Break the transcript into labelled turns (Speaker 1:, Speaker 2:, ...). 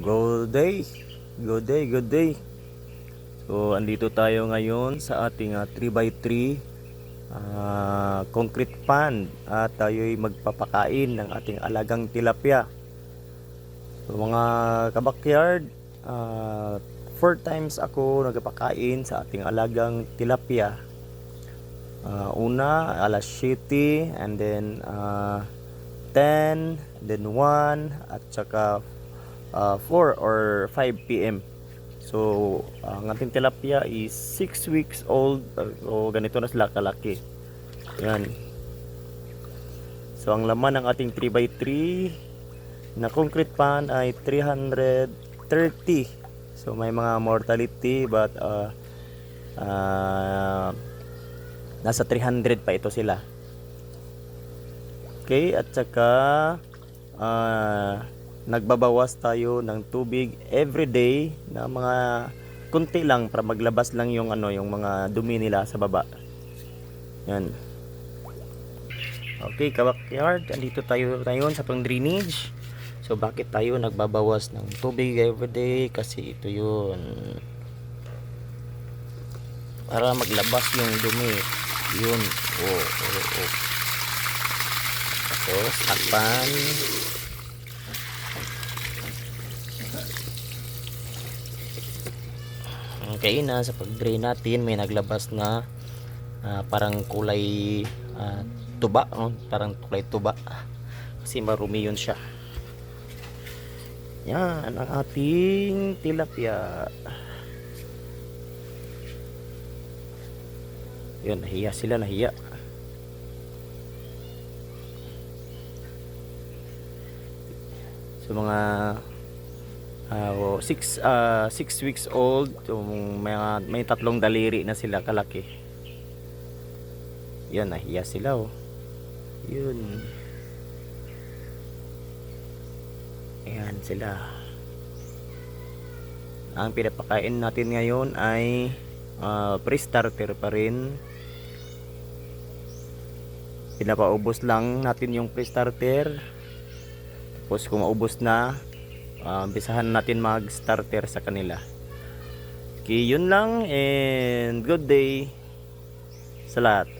Speaker 1: Good day. Good day, good day. So, andito tayo ngayon sa ating ah, 3x3 ah, concrete pan at tayo'y magpapakain ng ating alagang tilapia. So, mga kabakyard, ah, four times ako nagpapakain sa ating alagang tilapia. Ah, una, alas 7 and then ah, 10, then 1 at saka uh, 4 or 5 p.m. So, ang ating tilapia is 6 weeks old. Uh, o ganito na sila kalaki. Yan. So, ang laman ng ating 3x3 na concrete pan ay 330. So, may mga mortality but uh, uh, nasa 300 pa ito sila. Okay, at saka ah, nagbabawas tayo ng tubig every day na mga kunti lang para maglabas lang yung ano, yung mga dumi nila sa baba. Yan. Okay, kabakyard, andito tayo ngayon sa pang drainage. So bakit tayo nagbabawas ng tubig every day? Kasi ito yun. Para maglabas yung dumi. Yun. Oh, oh, oh. Tapos, takpan. Okay na, sa pag-drain natin, may naglabas na ah, parang kulay ah, tuba. no? Parang kulay tuba. Kasi marumi yun siya. Yan, ang ating tilapia. Yun, nahiya sila, nahiya. So mga oh, six, ah, six weeks old, yung mga, may tatlong daliri na sila kalaki. Yan, nahiya sila oh. Yun. Ayan sila. Ang pinapakain natin ngayon ay ah, pre-starter pa rin. Pinapaubos lang natin yung pre-starter. Tapos kung maubos na, uh, umpisahan natin mag-starter sa kanila. Okay, yun lang and good day sa lahat.